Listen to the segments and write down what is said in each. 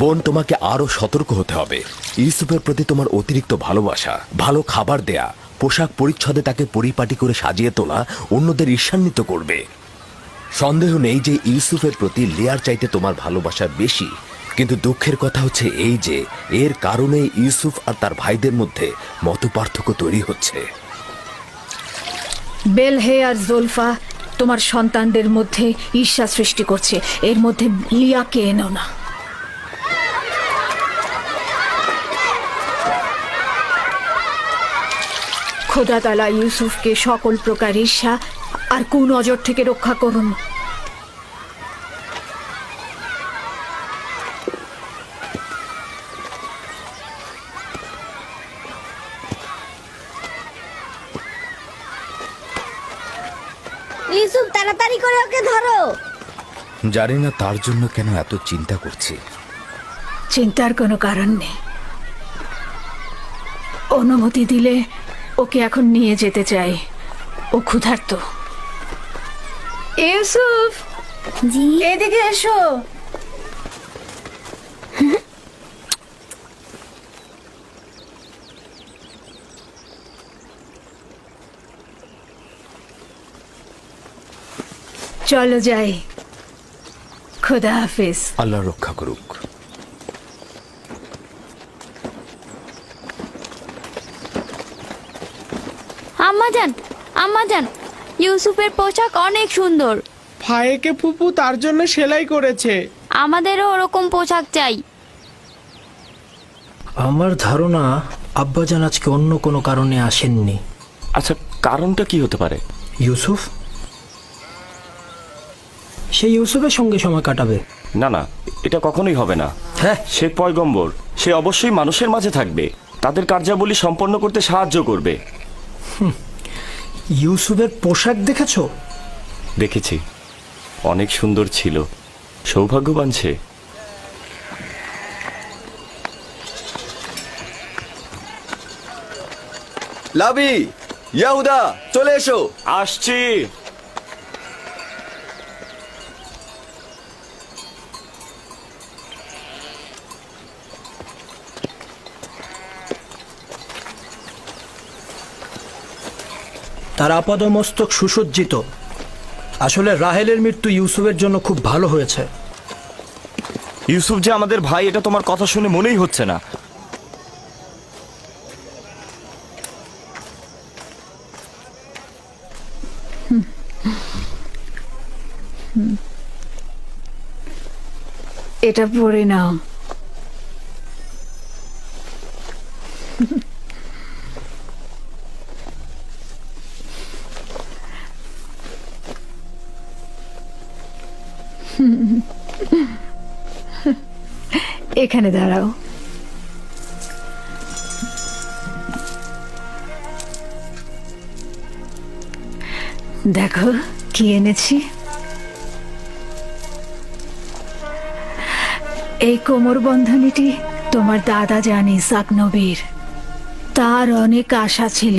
বোন তোমাকে আরও সতর্ক হতে হবে। ইউসুফের প্রতি তোমার অতিরিক্ত ভালোবাসা, ভালো খাবার দেয়া, পোশাক পরিচ্ছদে তাকে পরিপাটি করে সাজিয়ে তোলা অন্যদের ঈর্ষান্বিত করবে। সন্দেহ নেই যে ইউসুফের প্রতি লেয়ার চাইতে তোমার ভালোবাসা বেশি, কিন্তু দুঃখের কথা হচ্ছে এই যে, এর কারণে ইউসুফ আর তার ভাইদের মধ্যে মত পার্থক্য তৈরি হচ্ছে। বেলহে আর জোলফা তোমার সন্তানদের মধ্যে ঈর্ষা সৃষ্টি করছে। এর মধ্যে লিয়াকে এনো না। খোদা তালা ইউসুফকে সকল প্রকার ঈর্ষা আর কুনজর থেকে রক্ষা করুন। ইউসুফ তাড়াতাড়ি করে ওকে ধরো। জানি না তার জন্য কেন এত চিন্তা করছি। চিন্তার কোনো কারণ নেই। অনুমতি দিলে ওকে এখন নিয়ে যেতে চাই। ও ক্ষুধার্ত। ইউসুফ! জি? এদিকে এসো। চলো যাই। খোদা হাফিজ। আল্লাহ রক্ষা করুক। আম্মাজান আম্মাজান ইউসুফের পোশাক অনেক সুন্দর। ভাইকে ফুপু তার জন্য সেলাই করেছে। আমাদেরও ওরকম পোশাক চাই। আমার ধারণা আব্বাজান আজকে অন্য কোনো কারণে আসেননি। আচ্ছা কারণটা কি হতে পারে? ইউসুফ? সে ইউসুফের সঙ্গে সময় কাটাবে। না না এটা কখনোই হবে না। হ্যাঁ। সে পয়গম্বর সে অবশ্যই মানুষের মাঝে থাকবে। তাদের কার্যাবলী সম্পন্ন করতে সাহায্য করবে। ইউসুফের পোশাক দেখেছ? দেখেছি। অনেক সুন্দর ছিল। সৌভাগ্যবান সে। লাবি ইয়াহুদা চলে এসো। আসছি। তার আপাদমস্তক সুসজ্জিত। আসলে রাহেলের মৃত্যু ইউসুফের জন্য খুব ভালো হয়েছে। ইউসুফ যে আমাদের ভাই এটা তোমার কথা শুনে মনেই হচ্ছে না। এটা পড়ে নাও। এখানে দাঁড়াও। দেখো, কি এনেছি? এই কোমর বন্ধনীটি তোমার দাদা জানি ইসাক নবীর তার অনেক আশা ছিল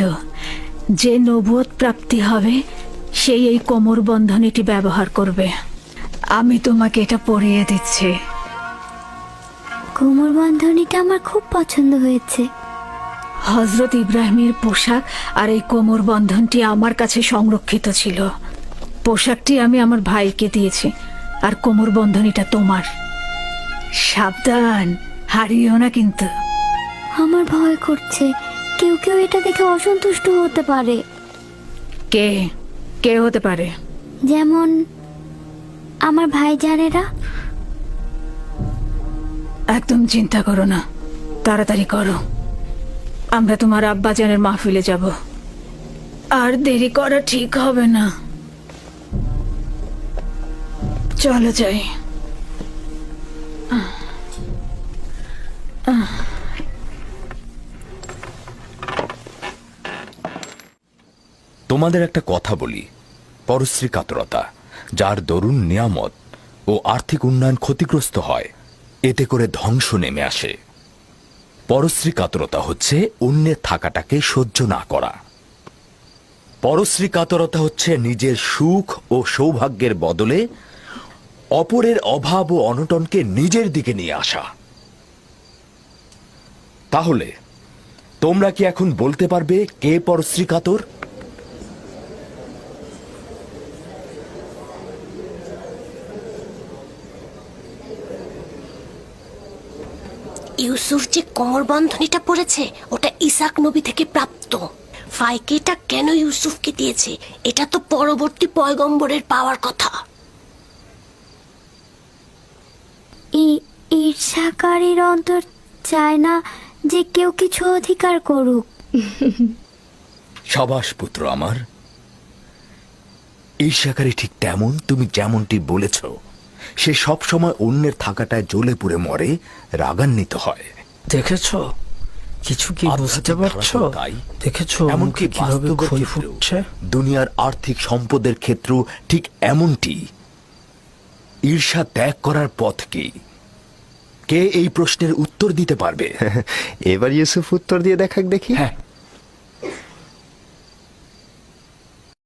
যে নবুয়ত প্রাপ্তি হবে, সেই এই কোমর বন্ধনীটি ব্যবহার করবে। আমি তোমাকে এটা পরিয়ে দিচ্ছি। কোমর বন্ধনীটা আমার খুব পছন্দ হয়েছে। হজরত ইব্রাহিমের পোশাক আর এই কোমর বন্ধনটি আমার কাছে সংরক্ষিত ছিল। পোশাকটি আমি আমার ভাইকে দিয়েছি আর কোমর বন্ধনীটা তোমার। সাবধান হারিও না কিন্তু। আমার ভয় করছে কেউ কেউ এটা দেখে অসন্তুষ্ট হতে পারে। কে? কে হতে পারে? যেমন আমার ভাইজানেরা। একদম চিন্তা করো না। তাড়াতাড়ি করো। আমরা তোমার আব্বাজানের মাহফিলে যাব। আর দেরি করা ঠিক হবে না। চলো যাই। তোমাদের একটা কথা বলি। পরশ্রী কাতরতা, যার দরুন নিয়ামত ও আর্থিক উন্নয়ন ক্ষতিগ্রস্ত হয়। এতে করে ধ্বংস নেমে আসে। পরশ্রী কাতরতা হচ্ছে অন্যের থাকাটাকে সহ্য না করা। পরশ্রী কাতরতা হচ্ছে নিজের সুখ ও সৌভাগ্যের বদলে অপরের অভাব ও অনটনকে নিজের দিকে নিয়ে আসা। তাহলে, তোমরা কি এখন বলতে পারবে কে পরশ্রী কাতর ইউসুফ যে কোমর বন্ধনীটা পড়েছে ওটা ইসাক নবী থেকে প্রাপ্ত। ফাইকে এটা কেন ইউসুফকে দিয়েছে এটা তো পরবর্তী পয়গম্বরের পাওয়ার কথা। ঈর্ষাকারীর অন্তর চায় না যে কেউ কিছু অধিকার করুক। সবাস পুত্র আমার ঈর্ষাকারী ঠিক তেমন তুমি যেমনটি বলেছ সে সব সময় অন্যের থাকাটায় জ্বলে পুড়ে মরে রাগান্বিত হয়। দেখেছ? কিছু কি বুঝতে পারছ? তাই। দেখেছ এমনকি এমনকি কীভাবে ক্ষয় ফুটছে? দুনিয়ার আর্থিক সম্পদের ক্ষেত্র ঠিক এমনটি। ঈর্ষা ত্যাগ করার পথ কি? কে এই প্রশ্নের উত্তর দিতে পারবে? এবার ইউসুফ উত্তর দিয়ে দেখাক দেখি। হ্যাঁ।